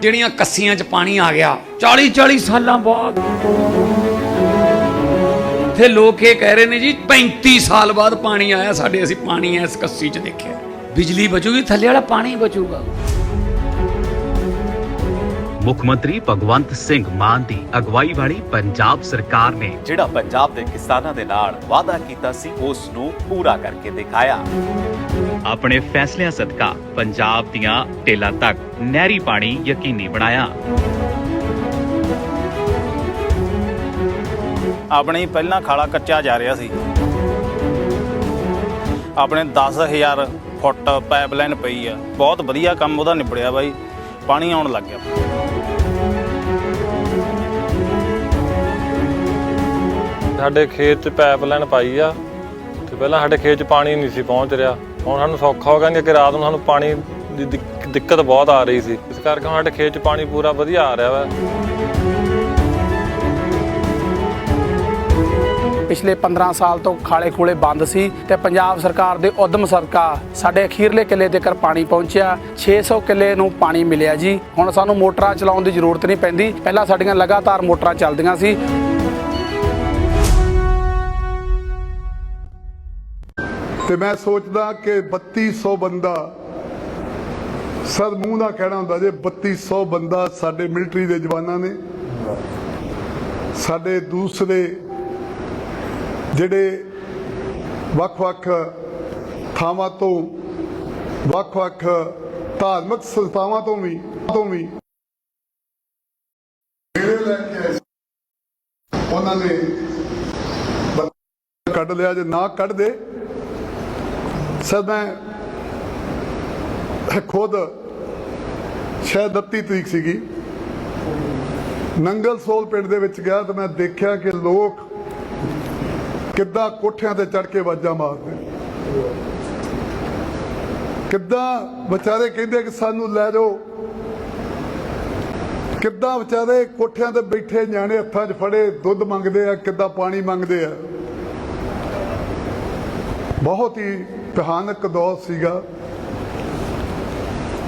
ਜਿਹੜੀਆਂ ਕੱਸੀਆਂ 'ਚ ਪਾਣੀ ਆ ਗਿਆ 40 40 ਸਾਲਾਂ ਬਾਅਦ। ਤੇ ਲੋਕ ਇਹ ਕਹਿ ਰਹੇ ਨੇ ਜੀ 35 ਸਾਲ ਬਾਅਦ ਪਾਣੀ ਆਇਆ, ਸਾਡੇ ਅਸੀਂ ਪਾਣੀ ਇਸ ਕੱਸੀ 'ਚ ਦੇਖਿਆ। ਬਿਜਲੀ ਬਚੂਗੀ, ਥੱਲੇ ਵਾਲਾ ਪਾਣੀ ਬਚੂਗਾ। ਮੁੱਖ ਮੰਤਰੀ ਭਗਵੰਤ ਸਿੰਘ ਮਾਨ ਦੀ ਅਗਵਾਈ ਵਾਲੀ ਪੰਜਾਬ ਸਰਕਾਰ ਨੇ ਜਿਹੜਾ ਪੰਜਾਬ ਦੇ ਕਿਸਾਨਾਂ ਦੇ ਨਾਲ ਵਾਅਦਾ ਕੀਤਾ ਸੀ ਉਸ ਨੂੰ ਪੂਰਾ ਕਰਕੇ ਦਿਖਾਇਆ। ਆਪਣੇ ਫੈਸਲਿਆਂ ਸਦਕਾ ਪੰਜਾਬ ਦੀਆਂ ਟੇਲਾਂ ਤੱਕ ਨਹਿਰੀ ਪਾਣੀ ਯਕੀਨੀ ਬਣਾਇਆ। ਆਪਣੇ ਪਹਿਲਾਂ ਖਾਲਾ ਕੱਚਾ ਜਾ ਰਿਹਾ ਸੀ। ਆਪਣੇ 10000 ਫੁੱਟ ਪਾਈਪਲਾਈਨ ਪਈ ਆ। ਬਹੁਤ ਵਧੀਆ ਕੰਮ ਉਹਦਾ ਨਿਬੜਿਆ ਬਾਈ। ਪਾਣੀ ਆਉਣ ਲੱਗ ਗਿਆ। ਸਾਡੇ ਖੇਤ 'ਚ ਪਾਈਪਲਾਈਨ ਪਾਈ ਆ ਤੇ ਪਹਿਲਾਂ ਸਾਡੇ ਖੇਤ 'ਚ ਪਾਣੀ ਨਹੀਂ ਸੀ ਪਹੁੰਚ ਰਿਹਾ। ਹੁਣ ਸਾਨੂੰ ਸੌਖਾ ਹੋ ਗਿਆ ਕਿ ਰਾਤ ਨੂੰ ਸਾਨੂੰ ਪਾਣੀ ਦੀ ਦਿੱਕ- ਦਿੱਕਤ ਬਹੁਤ ਆ ਰਹੀ ਸੀ। ਇਸ ਕਰਕੇ ਹੁਣ ਸਾਡੇ ਖੇਤ 'ਚ ਪਾਣੀ ਪੂਰਾ ਵਧੀਆ ਆ ਰਿਹਾ ਵਾ। ਪਿਛਲੇ 15 ਸਾਲ ਤੋਂ ਖਾਲੇ ਖੂਲੇ ਬੰਦ ਸੀ ਤੇ ਪੰਜਾਬ ਸਰਕਾਰ ਦੇ ਉਦਮ ਸਰਕਾ ਸਾਡੇ ਅਖੀਰਲੇ ਕਿੱਲੇ ਤੱਕ ਪਾਣੀ ਪਹੁੰਚਿਆ। 600 ਕਿੱਲੇ ਨੂੰ ਪਾਣੀ ਮਿਲਿਆ ਜੀ। ਹੁਣ ਸਾਨੂੰ ਮੋਟਰਾਂ ਚਲਾਉਣ ਦੀ ਜ਼ਰੂਰਤ ਨਹੀਂ ਪੈਂਦੀ। ਪਹਿਲਾਂ ਸਾਡੀਆਂ ਲਗਾਤਾਰ ਮੋਟਰਾਂ ਚੱਲਦੀਆਂ ਸੀ। ਤੇ ਮੈਂ ਸੋਚਦਾ ਕਿ 3200 ਬੰਦਾ ਸਰ ਮੂੰਹ ਦਾ ਕਹਿਣਾ ਹੁੰਦਾ ਜੇ 3200 ਬੰਦਾ ਸਾਡੇ ਮਿਲਟਰੀ ਦੇ ਜਵਾਨਾਂ ਨੇ, ਸਾਡੇ ਦੂਸਰੇ ਜਿਹੜੇ ਵੱਖ-ਵੱਖ ਥਾਵਾਂ ਤੋਂ, ਵੱਖ-ਵੱਖ ਧਾਰਮਿਕ ਸੰਸਥਾਵਾਂ ਤੋਂ ਵੀ ਤੋਂ ਵੀ ਮੇਰੇ ਲੈ ਕੇ ਆਏ ਉਹਨਾਂ ਨੇ ਕੱਢ ਲਿਆ ਜੇ ਨਾ ਕੱਢ ਦੇ ਸਰ, ਮੈਂ ਖੁਦ ਸ਼ਾਇਦ 29 ਤਰੀਕ ਸੀਗੀ। ਨੰਗਲ ਸੋਲ ਪਿੰਡ ਦੇ ਵਿੱਚ ਗਿਆ ਤਾਂ ਮੈਂ ਦੇਖਿਆ ਕਿ ਲੋਕ ਕਿੱਦਾਂ ਕੋਠਿਆਂ ਤੇ ਚੜ ਕੇ ਆਵਾਜ਼ਾਂ ਮਾਰਦੇ ਕਿੱਦਾਂ ਵਿਚਾਰੇ ਕਹਿੰਦੇ ਕਿ ਸਾਨੂੰ ਲੈ ਜਾਓ। ਕਿੱਦਾਂ ਵਿਚਾਰੇ ਕੋਠਿਆਂ ਤੇ ਬੈਠੇ ਨਿਆਣੇ ਹੱਥਾਂ 'ਚ ਫੜੇ, ਦੁੱਧ ਮੰਗਦੇ ਆ, ਕਿੱਦਾਂ ਪਾਣੀ ਮੰਗਦੇ ਆ। ਬਹੁਤ ਹੀ ਭਿਆਨਕ ਦੌਰ ਸੀਗਾ।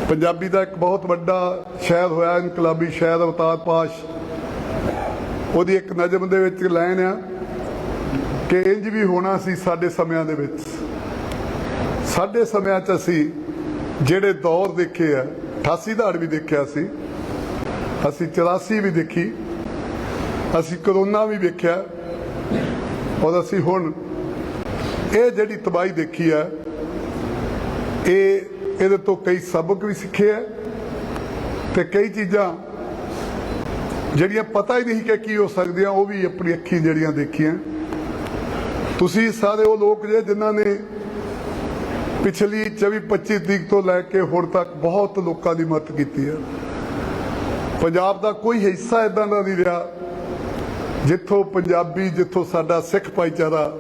ਪੰਜਾਬੀ ਦਾ ਇੱਕ ਬਹੁਤ ਵੱਡਾ ਸ਼ਾਇਰ ਹੋਇਆ, ਇਨਕਲਾਬੀ ਸ਼ਾਇਰ ਅਵਤਾਰ ਪਾਸ਼। ਉਹਦੀ ਇੱਕ ਨਜ਼ਮ ਦੇ ਵਿੱਚ ਲਾਈਨ ਆ ਕਿ ਇੰਜ ਵੀ ਹੋਣਾ ਸੀ ਸਾਡੇ ਸਮਿਆਂ ਦੇ ਵਿੱਚ। ਸਾਡੇ ਸਮਿਆਂ 'ਚ ਅਸੀਂ ਜਿਹੜੇ ਦੌਰ ਦੇਖੇ ਆ 88 ਦਾੜ ਵੀ ਦੇਖਿਆ ਸੀ, ਅਸੀਂ 84 ਵੀ ਦੇਖੀ, ਅਸੀਂ ਕਰੋਨਾ ਵੀ ਵੇਖਿਆ, ਔਰ ਅਸੀਂ ਹੁਣ ਇਹ ਜਿਹੜੀ ਤਬਾਹੀ ਦੇਖੀ ਹੈ ਇਹ ਇਹਦੇ ਤੋਂ ਕਈ ਸਬਕ ਵੀ ਸਿੱਖੇ ਆ ਤੇ ਕਈ ਚੀਜ਼ਾਂ ਜਿਹੜੀਆਂ ਪਤਾ ਹੀ ਨਹੀਂ ਕਿ ਕੀ ਹੋ ਸਕਦੀਆਂ, ਉਹ ਵੀ ਆਪਣੀ ਅੱਖੀਂ ਜਿਹੜੀਆਂ ਦੇਖੀਆਂ। ਤੁਸੀਂ ਸਾਰੇ ਉਹ ਲੋਕ ਜੇ ਜਿਨ੍ਹਾਂ ਨੇ ਪਿਛਲੀ 24 25 ਤਰੀਕ ਤੋਂ ਲੈ ਕੇ ਹੁਣ ਤੱਕ ਬਹੁਤ ਲੋਕਾਂ ਦੀ ਮਦਦ ਕੀਤੀ ਹੈ ਪੰਜਾਬ ਦਾ ਕੋਈ ਹਿੱਸਾ ਇਦਾਂ ਦਾ ਨਹੀਂ ਰਿਹਾ ਜਿੱਥੋਂ ਪੰਜਾਬੀ, ਜਿੱਥੋਂ ਸਾਡਾ ਸਿੱਖ ਭਾਈਚਾਰਾ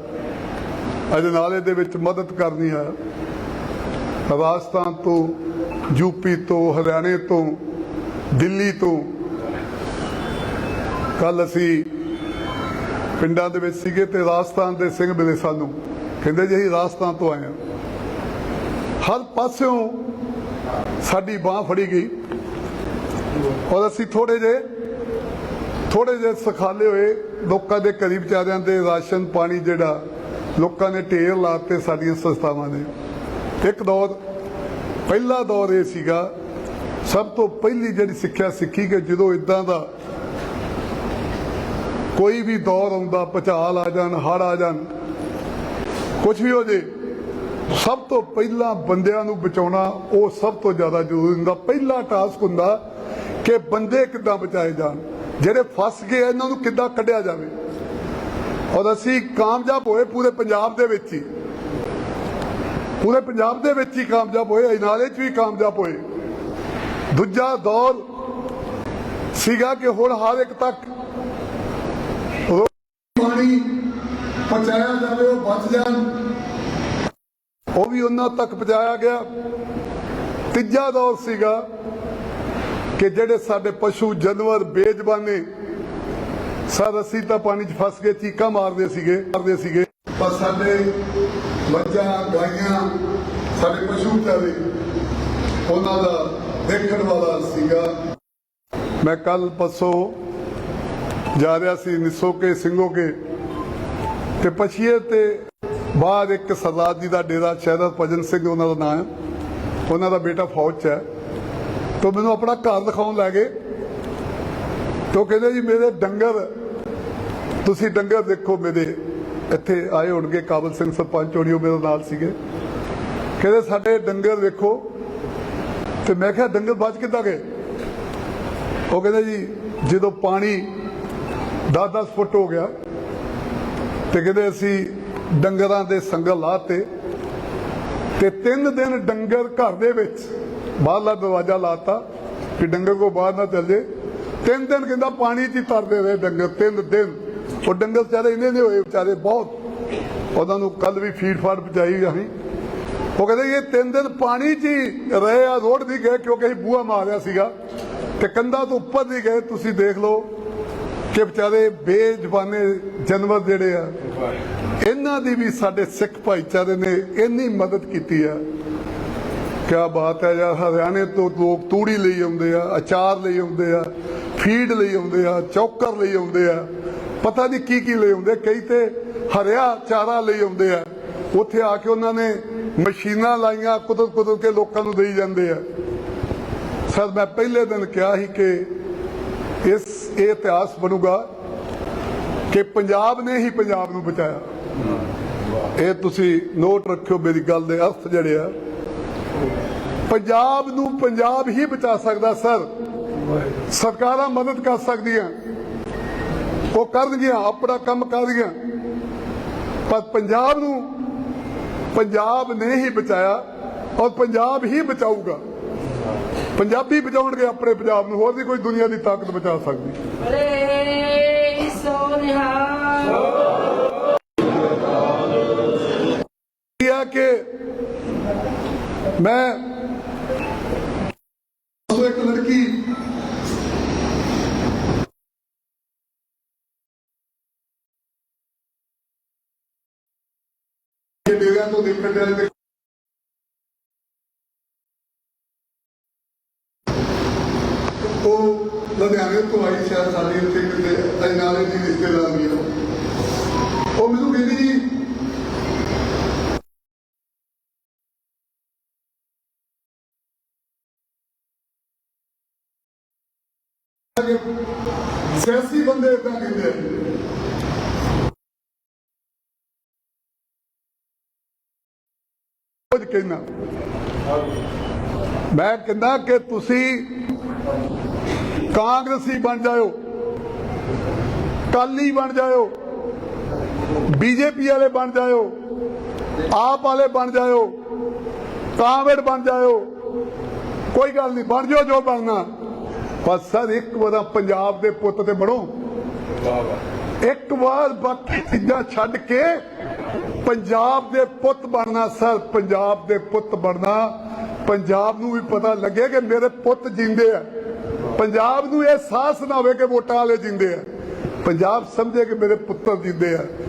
ਅਜਨਾਲੇ ਦੇ ਵਿੱਚ ਮਦਦ ਕਰਨੀ ਹੈ। ਰਾਜਸਥਾਨ ਤੋਂ ਯੂਪੀ ਤੋਂ, ਹਰਿਆਣੇ ਤੋਂ, ਦਿੱਲੀ ਤੋਂ। ਕੱਲ ਅਸੀਂ ਪਿੰਡਾਂ ਦੇ ਵਿੱਚ ਸੀਗੇ ਤੇ ਰਾਜਸਥਾਨ ਦੇ ਸਿੰਘ ਮਿਲੇ ਸਾਨੂੰ। ਕਹਿੰਦੇ ਜੀ ਅਸੀਂ ਰਾਜਸਥਾਨ ਤੋਂ ਆਏ ਹਾਂ। ਹਰ ਪਾਸਿਓਂ ਸਾਡੀ ਬਾਹ ਫੜੀ ਗਈ। ਔਰ ਅਸੀਂ ਥੋੜੇ ਜੇ ਥੋੜੇ ਜੇ ਸਖਾਲੇ ਹੋਏ। ਲੋਕਾਂ ਦੇ ਕਰੀਬ ਵਿਚਾਰਿਆਂ ਦੇ ਰਾਸ਼ਨ ਪਾਣੀ ਜਿਹੜਾ ਲੋਕਾਂ ਨੇ ਢੇਰ ਲਾਤੇ ਸਾਡੀਆਂ ਸੰਸਥਾਵਾਂ ਨੇ। ਇੱਕ ਦੌਰ, ਪਹਿਲਾ ਦੌਰ ਇਹ ਸੀਗਾ, ਸਭ ਤੋਂ ਪਹਿਲੀ ਜਿਹੜੀ ਸਿੱਖਿਆ ਸਿੱਖੀ ਕਿ ਜਦੋਂ ਇਦਾਂ ਦਾ ਕੋਈ ਵੀ ਦੌਰ ਆਉਂਦਾ, ਭਚਾਲ ਆ ਜਾਣ ਹੜ ਆ ਜਾਣ ਕੁਝ ਵੀ ਹੋ ਜੇ, ਸਭ ਤੋਂ ਪਹਿਲਾਂ ਬੰਦਿਆਂ ਨੂੰ ਬਚਾਉਣਾ ਉਹ ਸਭ ਤੋਂ ਜ਼ਿਆਦਾ ਜ਼ਰੂਰੀ ਹੁੰਦਾ। ਪਹਿਲਾ ਟਾਸਕ ਹੁੰਦਾ ਕਿ ਬੰਦੇ ਕਿੱਦਾਂ ਬਚਾਏ ਜਾਣ, ਜਿਹੜੇ ਫਸ ਗਏ ਇਹਨਾਂ ਨੂੰ ਕਿੱਦਾਂ ਕੱਢਿਆ ਜਾਵੇ। ਔਰ ਅਸੀਂ ਕਾਮਯਾਬ ਹੋਏ ਪੂਰੇ ਪੰਜਾਬ ਦੇ ਵਿੱਚ ਹੀ। ਪੂਰੇ ਪੰਜਾਬ ਦੇ ਵਿੱਚ ਹੀ ਕਾਮਯਾਬ ਹੋਏ ਇਨਾਲੇ 'ਚ ਵੀ ਕਾਮਯਾਬ ਹੋਏ। ਦੂਜਾ ਦੌਰ ਸੀਗਾ ਕਿ ਹੁਣ ਹਰ ਇੱਕ ਤੱਕ ਪਾਣੀ ਪਹੁੰਚਾਇਆ ਜਾਵੇ, ਉਹ ਬਚ ਜਾਣ। ਉਹ ਵੀ ਉਹਨਾਂ ਤੱਕ ਪਹੁੰਚਾਇਆ ਗਿਆ। ਤੀਜਾ ਦੌਰ ਸੀਗਾ ਕਿ ਜਿਹੜੇ ਸਾਡੇ ਪਸ਼ੂ ਜਾਨਵਰ, ਬੇਜ਼ਬਾਨੇ ਸਰ, ਅਸੀਂ ਤਾਂ ਪਾਣੀ 'ਚ ਫਸ ਕੇ ਚੀਕਾਂ ਮਾਰਦੇ ਸੀਗੇ ਮਾਰਦੇ ਸੀਗੇ। ਪਰ ਸਾਡੇ ਮੱਝਾਂ, ਗਾਈਆਂ, ਸਾਡੇ ਪਸ਼ੂ ਚਾਰੇ ਉਹਨਾਂ ਦਾ ਦੇਖਣ ਵਾਲਾ ਸੀਗਾ। ਮੈਂ ਕੱਲ ਪਰਸੋਂ ਜਾ ਰਿਹਾ ਸੀ ਨਿਸੋ ਕੇ ਨਿਸੋਕੇ, ਸਿੰਘੋਕੇ, ਤੇ ਪਛੀਏ ਤੇ ਬਾਹਰ ਇੱਕ ਸਰਦਾਰ ਜੀ ਦਾ ਡੇਰਾ ਸ਼ਹਿਦਰ ਭਜਨ ਸਿੰਘ ਉਹਨਾਂ ਦਾ ਨਾਮ ਹੈ। ਉਹਨਾਂ ਦਾ ਬੇਟਾ ਫੌਜ 'ਚ ਹੈ। ਤੋਂ ਮੈਨੂੰ ਆਪਣਾ ਘਰ ਦਿਖਾਉਣ ਲੈ ਗਏ। ਤੋਂ ਕਹਿੰਦੇ ਜੀ ਮੇਰੇ ਡੰਗਰ, ਤੁਸੀਂ ਡੰਗਰ ਦੇਖੋ ਮੇਰੇ, ਇੱਥੇ ਆਏ ਹੋਣਗੇ ਕਾਬਲ ਸਿੰਘ ਸਰਪੰਚ ਹੋਣੀ ਉਹ ਮੇਰੇ ਨਾਲ ਸੀਗੇ। ਕਹਿੰਦੇ ਸਾਡੇ ਡੰਗਰ ਵੇਖੋ ਤੇ ਮੈਂ ਕਿਹਾ ਡੰਗਰ ਬਚ ਕਿੱਦਾਂ ਗਏ? ਉਹ ਕਹਿੰਦੇ ਜੀ ਜਦੋਂ ਪਾਣੀ 10-10 ਫੁੱਟ ਹੋ ਗਿਆ, ਤੇ ਕਹਿੰਦੇ ਅਸੀਂ ਡੰਗਰਾਂ ਦੇ ਸੰਗਲ ਲਾਤੇ, ਤੇ ਤਿੰਨ ਦਿਨ ਡੰਗਰ ਘਰ ਦੇ ਵਿੱਚ ਬਾਹਰਲਾ ਦਰਵਾਜ਼ਾ ਲਾਤਾ ਕਿ ਡੰਗਰ ਕੋ ਬਾਹਰ ਨਾ ਚੱਲ ਜੇ। ਤਿੰਨ ਦਿਨ ਕਹਿੰਦਾ ਪਾਣੀ 'ਚ ਹੀ ਤਰਦੇ ਰਹੇ ਡੰਗਰ, ਤਿੰਨ ਦਿਨ। ਉਹ ਡੰਗਰ ਵਿਚਾਰੇ ਇੰਨੇ ਨੇ ਹੋਏ, ਵਿਚਾਰੇ ਬਹੁਤ। ਉਹਨਾਂ ਨੂੰ ਕੱਲ ਵੀ ਫੀਡ ਫਾਡ ਪਹੁੰਚਾਈ ਅਸੀਂ। ਉਹ ਕਹਿੰਦੇ ਇਹ ਤਿੰਨ ਦਿਨ ਪਾਣੀ 'ਚ ਹੀ ਰਹੇ ਆ, ਰੋਡ ਵੀ ਗਏ ਕਿਉਂਕਿ ਅਸੀਂ ਬੂਹਾ ਮਾਰਿਆ ਸੀਗਾ। ਤੇ ਕੰਧਾਂ ਤੋਂ ਉੱਪਰ ਵੀ ਗਏ, ਤੁਸੀਂ ਦੇਖ ਲਓ ਕਿ ਵਿਚਾਰੇ ਬੇਜ਼ਬਾਨੇ ਜਾਨਵਰ ਜਿਹੜੇ ਆ, ਇਹਨਾਂ ਦੀ ਵੀ ਸਾਡੇ ਸਿੱਖ ਭਾਈਚਾਰੇ ਨੇ ਇੰਨੀ ਮਦਦ ਕੀਤੀ ਆ। ਕਿਆ ਬਾਤ ਹੈ ਯਾਰ, ਹਰਿਆਣੇ ਤੋਂ ਲੋਕ ਤੂੜੀ ਲਈ ਆਉਂਦੇ ਆ, ਅਚਾਰ ਲਈ ਆਉਂਦੇ ਆ। ਫੀਡ ਲਈ ਆਉਂਦੇ ਆ, ਚੌਕਰ ਲਈ ਆਉਂਦੇ ਆ, ਪਤਾ ਨਹੀਂ ਕੀ ਕੀ ਲਈ ਆਉਂਦੇ ਕਈ ਤੇ ਹਰਿਆ ਚਾਰਾ ਲਈ ਆਉਂਦੇ ਆ। ਉੱਥੇ ਆ ਕੇ ਉਹਨਾਂ ਨੇ ਮਸ਼ੀਨਾਂ ਲਾਈਆਂ, ਕੁਦਰਤ ਕੁਦਰਤ ਕੇ ਲੋਕਾਂ ਨੂੰ ਦੇਈ ਜਾਂਦੇ ਆ। ਸਰ, ਮੈਂ ਪਹਿਲੇ ਦਿਨ ਕਿਹਾ ਸੀ ਕਿ ਇਸ, ਇਹ ਇਤਿਹਾਸ ਬਣੂਗਾ ਕਿ ਪੰਜਾਬ ਨੇ ਹੀ ਪੰਜਾਬ ਨੂੰ ਬਚਾਇਆ। ਇਹ ਤੁਸੀਂ ਨੋਟ ਰੱਖਿਓ, ਮੇਰੀ ਗੱਲ ਦੇ ਅਰਥ ਜਿਹੜੇ ਆ। ਪੰਜਾਬ ਨੂੰ ਪੰਜਾਬ ਹੀ ਬਚਾ ਸਕਦਾ, ਸਰ। ਸਰਕਾਰਾਂ ਮਦਦ ਕਰ ਸਕਦੀਆਂ। ਉਹ ਕਰਨਗੀਆਂ, ਆਪਣਾ ਕੰਮ ਕਰਨਗੀਆਂ। ਪਰ ਪੰਜਾਬ ਨੂੰ, ਪੰਜਾਬ ਨੇ ਹੀ ਬਚਾਇਆ ਔਰ ਪੰਜਾਬ ਹੀ ਬਚਾਊਗਾ। ਪੰਜਾਬੀ ਬਚਾਉਣਗੇ ਆਪਣੇ ਪੰਜਾਬ ਨੂੰ, ਹੋਰ ਨਹੀਂ ਕੋਈ ਦੁਨੀਆ ਦੀ ਤਾਕਤ ਬਚਾ ਸਕਦੀ। Play so ਕਿ ਮੈਂ ਉਹ ਇੱਕ ਲੜਕੀ ਇਹ ਡੇਰਿਆਂ ਤੋਂ ਦੇਖਣ ਦੇ ਉਹ ਲੁਧਿਆਣੇ ਤੋਂ ਆਈ ਸ਼ਾਇਦ ਸਾਡੇ ਇੱਥੇ ਕਿਤੇ ਅਜਨਾਲੇ ਦੀ ਰਿਸ਼ਤੇਦਾਰੀ ਆ। ਉਹ ਮੈਨੂੰ ਕਹਿੰਦੀ ਜੀ ਸਿਆਸੀ ਬੰਦੇ ਇਦਾਂ ਕਹਿੰਦੇ ਆ। ਕੁਝ ਕਹਿਣਾ। ਮੈਂ ਕਹਿੰਦਾ ਕਿ ਤੁਸੀਂ ਕਾਂਗਰਸੀ ਬਣ ਜਾਓ ਕਾਲੀ ਬਣ ਜਾਓ ਬੀਜੇਪੀ ਵਾਲੇ ਬਣ ਜਾਓ ਆਪ ਵਾਲੇ ਬਣ ਜਾਓ ਕਾਂਗਰਸ ਬਣ ਜਾਓ ਕੋਈ ਗੱਲ ਨਹੀਂ, ਬਣ ਜਾਓ ਜੋ ਬਣਨਾ। ਪਰ ਸਰ, ਇੱਕ ਵਾਰ ਪੰਜਾਬ ਦੇ ਪੁੱਤ ਤੇ ਬਣੋ। ਇੱਕ ਵਾਰ ਬਾਕੀ ਚੀਜ਼ਾਂ ਛੱਡ ਕੇ ਪੰਜਾਬ ਦੇ ਪੁੱਤ ਬਣਨਾ, ਸਰ, ਪੰਜਾਬ ਦੇ ਪੁੱਤ ਬਣਨਾ। ਪੰਜਾਬ ਨੂੰ ਵੀ ਪਤਾ ਲੱਗੇ ਕਿ ਮੇਰੇ ਪੁੱਤ ਜਿੰਦੇ ਆ। ਪੰਜਾਬ ਨੂੰ ਇਹ ਸਾਹਸ ਨਾ ਹੋਵੇ ਕਿ ਵੋਟਾਂ ਵਾਲੇ ਜਿੰਦੇ ਆ। ਪੰਜਾਬ ਸਮਝੇ ਕਿ ਮੇਰੇ ਪੁੱਤਰ ਜਿੰਦੇ ਆ।